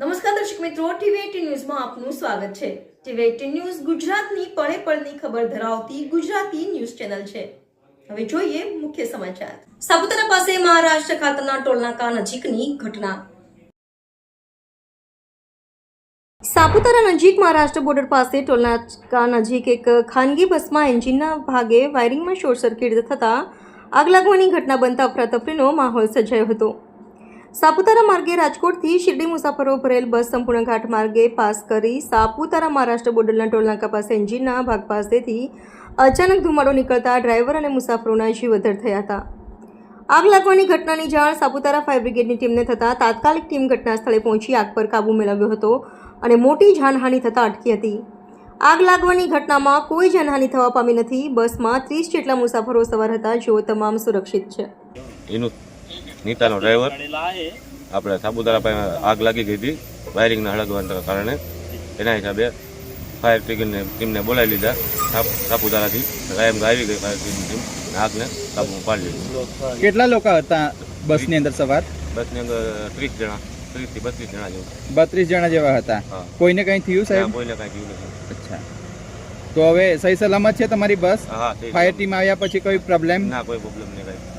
નમસ્કાર દર્શક મિત્રો ટીવી એટીન ન્યૂઝમાં આપનું સ્વાગત છે. ટીવી એટીન ન્યૂઝ ગુજરાતની પળે પળની ખબર ધરાવતી ગુજરાતી ન્યૂઝ ચેનલ છે. હવે જોઈએ મુખ્ય સમાચાર. સાપુતારા પાસે મહારાષ્ટ્ર ખાતરના ટોલનાકા નજીકની ઘટના. સાપુતારા નજીક મહારાષ્ટ્ર બોર્ડર પાસે ટોલનાકા નજીક એક ખાનગી બસમાં એન્જિનના ભાગે વાયરિંગમાં શોર્ટ સર્કિટ થતાં આગ લાગવાની ઘટના બનતા અફરાતફરીનો માહોલ સર્જાયો હતો. સાપુતારા માર્ગે રાજકોટથી શિરડી મુસાફરો ભરેલ બસ સંપૂર્ણ ઘાટ માર્ગે પાસ કરી સાપુતારા મહારાષ્ટ્ર બોર્ડરના ટોલનાકા પાસે એન્જિનના ભાગ પાસેથી અચાનક ધુમાડો નીકળતા ડ્રાઈવર અને મુસાફરોના જીવ અધર થયા હતા. આગ લાગવાની ઘટનાની જાણ સાપુતારા ફાયર બ્રિગેડની ટીમને થતાં તાત્કાલિક ટીમ ઘટના સ્થળે પહોંચી આગ પર કાબૂ મેળવ્યો હતો અને મોટી જાનહાનિ થતાં અટકી હતી. આગ લાગવાની ઘટનામાં કોઈ જાનહાનિ થવા પામી નથી. બસમાં ત્રીસ જેટલા મુસાફરો સવાર હતા, જેઓ તમામ સુરક્ષિત છે. નીતાનો ડ્રાઈવર આપણે સાપુતારા પાસે આગ લાગી ગઈ હતી વાયરિંગના હળગવાના કારણે. એના હિસાબે ફાયર બ્રિગેડને ટીમને બોલાવી લીધા સાપ- સાપુતારાથી. કાયમ આવી ગઈ ફાયર બ્રિગેડની ટીમ આગને કાબૂમાં પાડી લીધી. કેટલા લોકો હતા બસની અંદર સવાર? બસની અંદર ત્રીસ જણા ત્રીસથી બત્રીસ જણા જેવું. બત્રીસ જણા જેવા હતા. કોઈને કંઈ થયું સાહેબ? કોઈને કાંઈ થયું નથી. અચ્છા. તો હવે સહી સલામત છે તમારી બસ? ફાયર ટીમ આવ્યા પછી કોઈ પ્રોબ્લેમ ના કોઈ પ્રોબ્લેમ નહીં